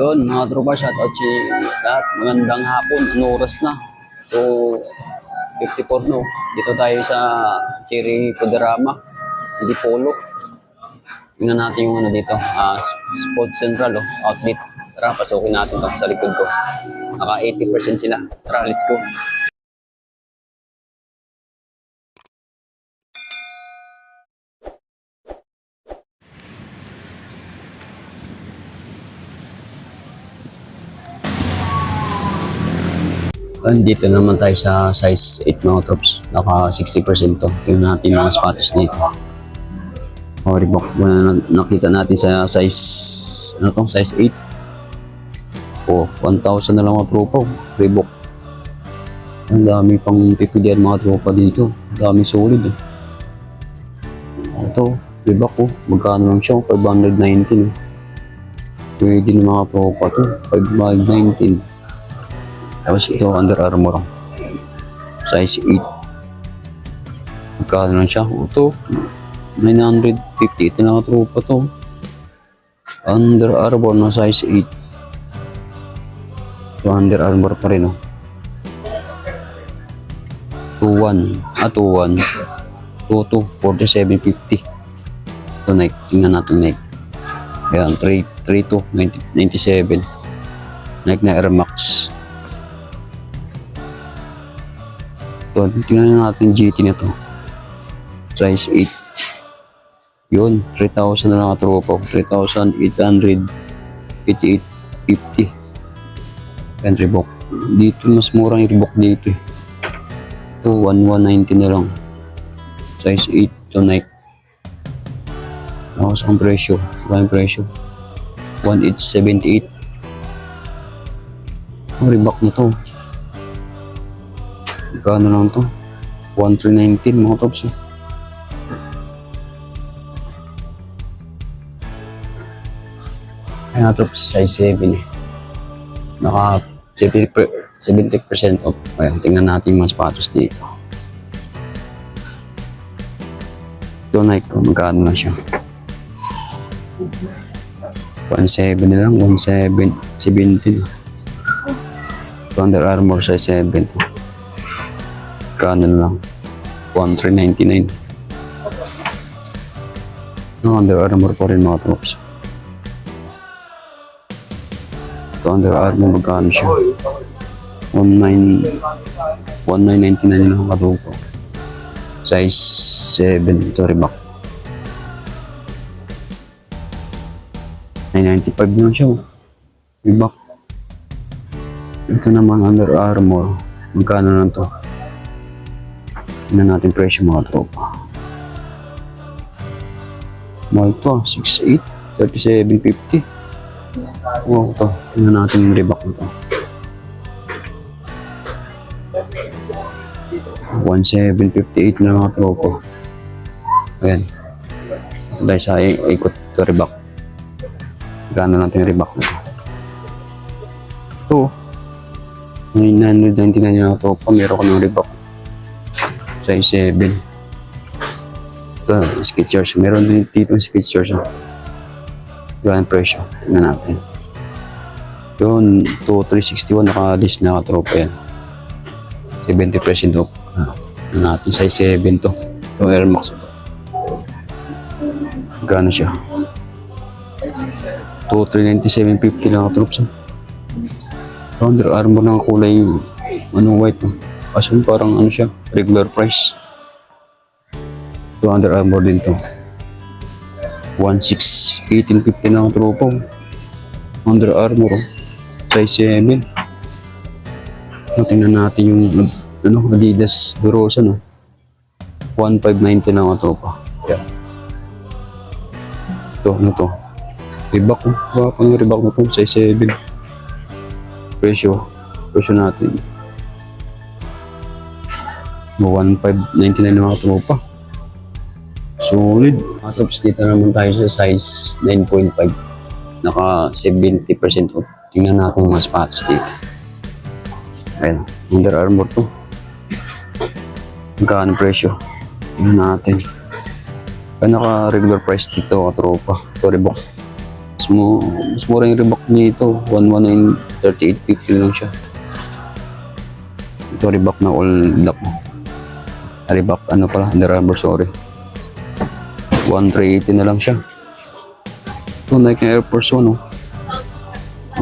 Yun, mga tropa, shoutout si lahat. Magandang hapon. Ano oras na? So, 54 no. Dito tayo sa Cherry Coderama. Hindi polo. Tingnan natin yung ano dito. ah Sports Central, oh, outlet. Tara, pasukin natin to sa likod ko. Naka 80% sila. Tara, let's go. Andito naman tayo sa size 8 mga troops. Naka 60% to. Tingnan natin mga sapatos dito. Oh, Reebok. Muna na- nakita natin sa size, ano to, size 8. Oh, 1,000 na lang mga tropa. oh. Reebok. Ang dami pang pipilian mga tropa dito. Dami solid eh. Ito, Reebok oh. Magkano lang siya? 519 eh. Pwede na mga tropa to. 519. Tapos ito, Under Armour. Size 8. Magkano lang siya? Ito, 950. Ito na tropa to. Under Armour na size 8. Ito, Under Armour pa rin, oh. 2-1. Ah, 2-1. 2-2. 4750. Ito, Nike. Tingnan natin, Nike. Ayan, 3-2. 97. Nike na Air Max. Ito, tingnan natin GT na to. Size 8. Yun, 3,000 na lang tropa. 3,888.50. Yan, Reebok. Dito, mas mura yung Reebok dito eh. Ito, 1,190 na lang. Size 8 to Nike. Ako sa presyo. Yung presyo? 1,878. Oh, Reebok na to. Magkano lang to? 1319 mga tops eh. Ayan tops, size 7 eh. Naka 70%, per- 70% off. Ayan, tingnan natin yung mga sapatos dito. Ito Nike ko, magkano na siya? 1.7 na lang, 1.7, 17. Ito Under Armour size 7 to. Kano na lang. 1,399. No, Under Armour pa rin mga troops. Ito Under Armour magkano siya? 19 1999 lang katupo. Size 7 ito Reebok. 995 lang siya. oh. Reebok. Ito naman Under Armour. Magkano lang to? Tingnan natin presyo mga tropa. Mahal to ah, 6'8", 37.50. Wow, to. Tingnan natin yung Reebok na to. 1,758 na mga tropa. Ayan. Dahil sa ikot to Reebok. Gano natin yung Reebok na to. Ito. 999 na tropa. Meron ko ng Reebok size 7. Ito, Skechers. Meron din dito yung Skechers. Oh. Yan ang presyo. Tingnan natin. Yun, 2,361 naka-list na katropa yan. 70% off. Ah, tingnan natin, size 7 to. Yung Air Max to. Gano siya? 2,397.50 lang katropa. Under Armour ng kulay ano white. No? Kasi parang ano siya, regular price. 200 Armour din to. 1,600, 1850 na oh. Under Armour, oh. size 7. So, tingnan natin yung ano, Adidas Durosa, no? 1,590 na ang tropa. Yeah. Ito, ano to? Reebok, oh. Wala pang Reebok na to, size 7. Presyo, presyo natin. 1,599 na mga tropa. Solid. Mga troops, dito naman tayo sa size 9.5. Naka 70% off. Tingnan natin mga sapatos dito. Ayan, Under Armour to. Magkano presyo? Tingnan natin. Kaya naka regular price dito mga tropa. Ito Reebok. Mas, mo, mas mura yung Reebok nito. 119, 38.50 lang siya. Ito Reebok na all black. Reebok, ano pala, Under Armour, sorry. 1,380 na lang siya. Ito, Nike Air Force One, oh.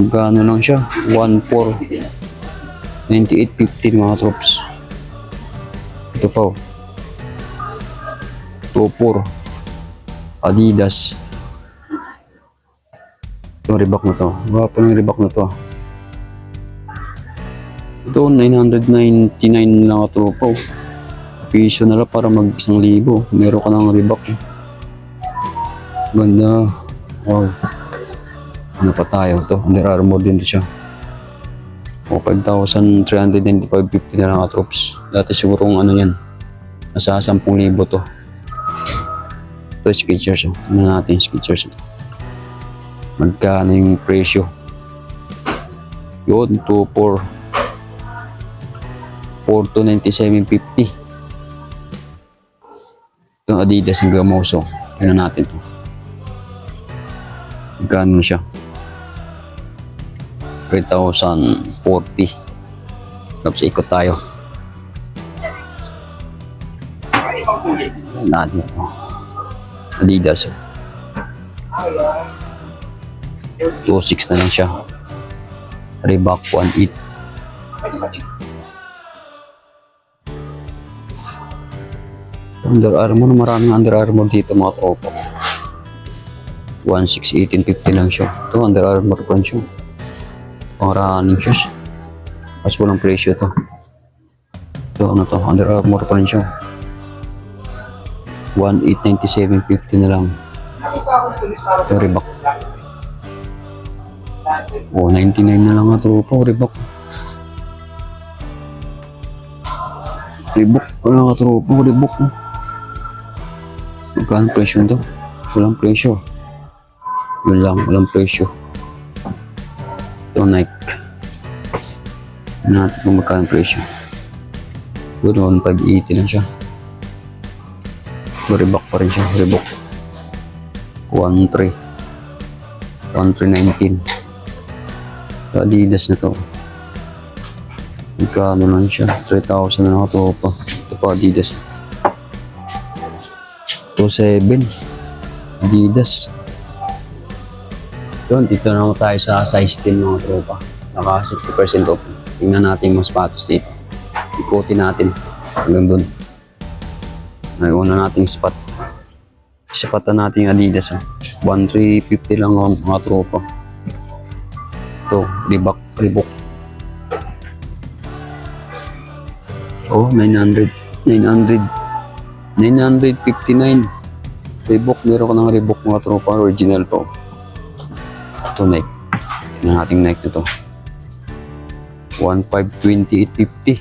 Magkano lang siya? 1,4. 98.50 mga troops. Ito pa, oh. 2,4. Adidas. Ito, Reebok na to. Wapo ng Reebok na to. Ito, 999 lang ito po. Piso na lang para mag isang libo. Meron ka ng Reebok. eh. Ganda. Wow. Ano pa tayo to? Under Armour din to siya. O 5,395.50 na lang troops. Dati siguro ano yan. Nasa 10,000 to. Ito Skechers. Oh. Tingnan natin yung Skechers ito. Magkano yung presyo? Yun, 2, 4. 4 to 97.50. Ito Adidas ng Gamoso. Tingnan natin to. Magkano siya? 3,040. Tapos ikot tayo. Natin ito. Adidas. oh. 2.6 na lang siya. Reebok 1.8. Under Armour, maraming Under Armour dito mga tropa. 1.6, 18.50 lang siya. Ito, Under Armour rin siya. Pang running shoes. Mas walang presyo to. Ito, ano to, Under Armour rin siya. 1.897.50 na lang. Ito, Reebok. Oh, 99 na lang nga tropa, Reebok. Reebok, wala ka tropa, Reebok. oh. Magkano presyo nito? Walang presyo. Yun lang, walang presyo. Ito, Nike. Tignan natin kung magkano presyo. Yun, 1,580 lang siya. Reebok pa rin siya, Reebok. 1,3. 1,319. Sa Adidas na to. Magkano lang siya? 3,000 na ito pa. Ito pa Adidas. 2,7. Adidas. Yun, dito na tayo sa size 10 mga tropa. Naka 60% off. Tingnan natin yung mga sapatos dito. Ikutin natin hanggang dun. May una nating spot. Spatan natin yung Adidas. Oh. 1,350 lang ang mga tropa. Ito, Reebok, Reebok. Oh, 900. 900. 959. Reebok, meron ka ng Reebok mga tropa. Original to. Ito, Nike. Tingnan natin Nike na to. 1,528.50.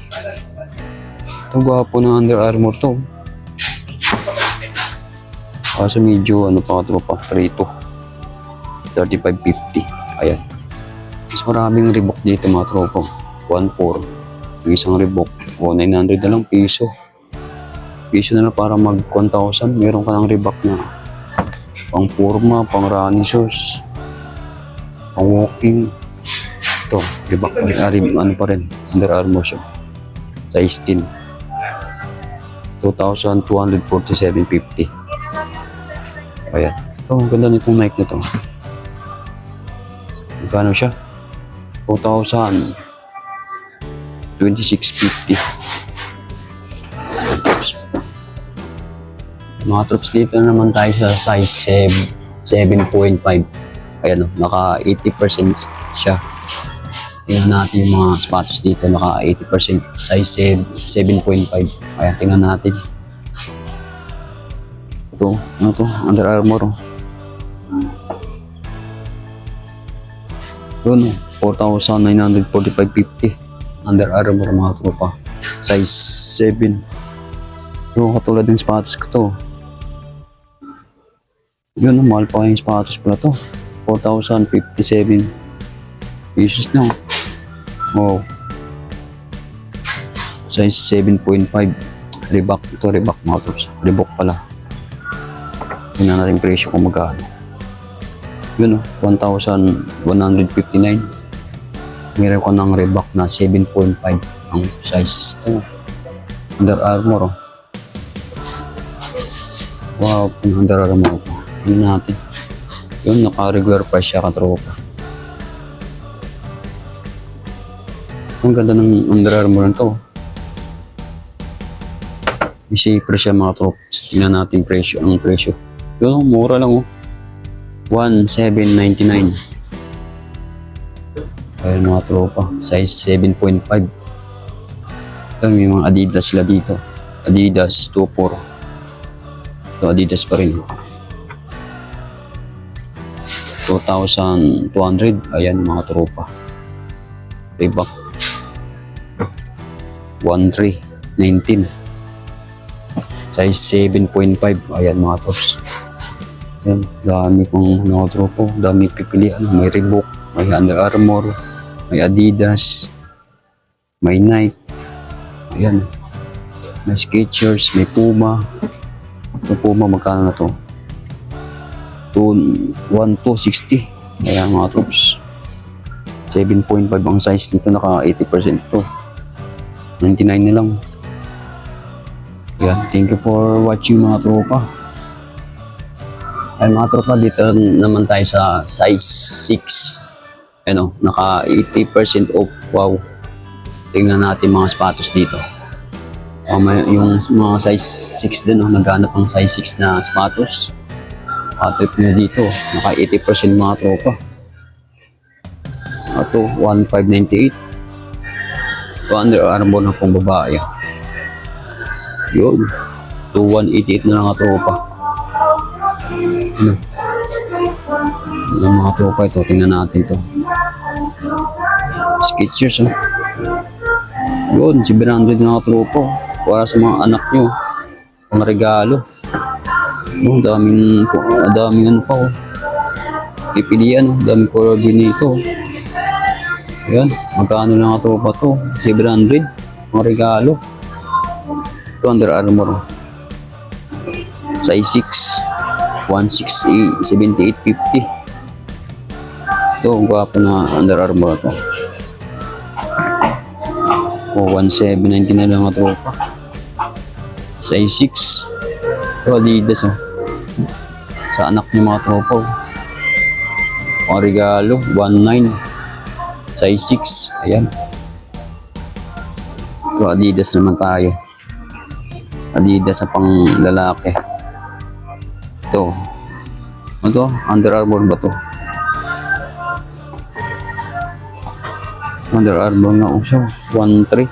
Ito, gwapo ng Under Armour to. Kaso medyo ano pa ito pa, 3 35.50. Ayan. Mas maraming Reebok dito mga tropa. 1.4. Yung isang Reebok. O 900 na lang piso. Piso na lang para mag 1,000. Meron ka ng Reebok na pang forma, pang running shoes, pang walking. Ito, Reebok pa rin. Ah, ano pa rin. Under Armour siya. Size 10. 2,247.50. Ayan. Ito, ang ganda nitong Nike na to. Magkano siya? 2,000. 26.50. Mga troops dito na naman tayo sa size 7 7.5. Ayan o, naka 80% siya. Tingnan natin yung mga sapatos dito, naka 80% size 7 7.5. Ayan, tingnan natin. Ito, ano to? Under Armour. oh. Yun, oh, 4,945.50. Under Armour mga tropa. Size 7. Yung katulad ng sapatos ko to. Yun, oh, mahal pa yung sapatos pala to. 4,057 pieces na. Wow. Size 7.5. Reebok. Ito Reebok mga trops. Reebok pala. Tingnan natin presyo kung magkano. Yun oh, 1,159. Meron ko ng Reebok na 7.5 ang size. Ito. Under Armour oh. Wow, Under Armour ko. Tingnan natin. Yun, naka-regular price siya katropa. Ang ganda ng Under Armour na to. May zipper siya mga tropa. Tingnan natin presyo, ang presyo. Yun, oh, mura lang oh. 1,799. Ayun mga tropa, size 7.5. Ito, may mga Adidas sila dito. Adidas 2.4. Ito, Adidas pa rin. 2,200. Ayan mga tropa. Reebok. 1,319. Size 7.5. Ayan mga trops. Ayan, dami pang mga tropa. Dami pipilian. May Reebok, may Under Armour, may Adidas, may Nike. Ayan. May Skechers, may Puma. Yung Puma, magkano na to? 1,260. Ayan mga troops. 7.5 ang size dito. Naka 80% to. 99 na lang. Yan. Thank you for watching mga tropa. Ay mga tropa, dito naman tayo sa size 6. Ano, naka 80% off. Wow. Tingnan natin mga sapatos dito. May, yung mga size 6 din, oh, naghanap ng size 6 na sapatos. Patrip nyo dito, naka 80% mga tropa. Ito, 1,598. Ito, Under Armour na pong babae. Yun. 2,188 na lang tropa. Ano? Yung mga tropa ito, tingnan natin to. Skechers, oh. Yun, 700 na tropa. Para sa mga anak nyo. Pang regalo. Oh, daming, ah, daming ano pa oh. Pipilian oh, daming color din nito. Ayan, magkano lang nga tropa to? 700. Mga regalo. Ito Under Armour. Size 6. 168, 7850. Ito, ang gwapo na Under Armour to. O, 1790 na lang nga tropa. Size 6. Ito, Adidas oh. Sa anak niyo mga tropa oh. Ang regalo, 1.9. Size 6. Ayan. Ito, Adidas naman tayo. Adidas sa pang lalaki. Ito. Ano to? Under Armour ba to? Under Armour na siya. 1.3.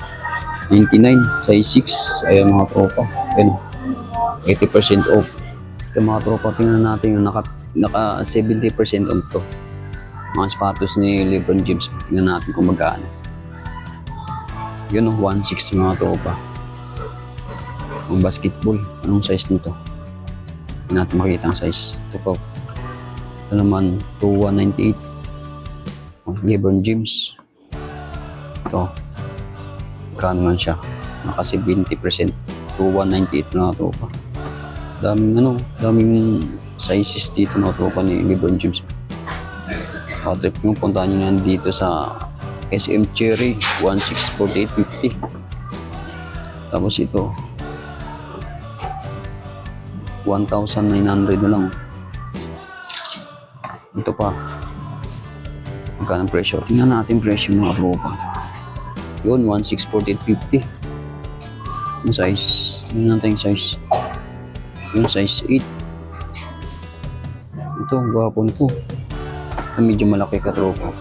99. Size 6. Ayan mga tropa. Ayan. 80% off. Ito mga tropa, tingnan natin yung naka, naka 70% off to. Mga sapatos ni Lebron James. Tingnan natin kung magkano. Yun oh, 160 mga tropa. Ang basketball. Anong size nito? Hindi natin makita ang size. Ito po. Ito naman, 2198. Oh, Lebron James. Ito. Magkano man siya? Naka 70%. 2198 na tropa daming ano, daming sizes dito na tropa ni LeBron James. Patrip nyo, puntahan nyo yan dito sa SM Cherry 164850. Tapos ito 1,900 na lang. Ito pa. Magkano ang presyo? Tingnan natin presyo ng mga tropa. Yun, 164850. Yung size. Tingnan natin yung size. Yung size 8. Ito, gwapon ko. Ah, Medyo malaki ka tropa.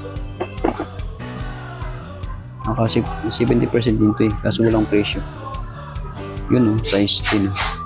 Ah, kasi 70% din to eh. Kaso walang presyo. Yun oh, size 10.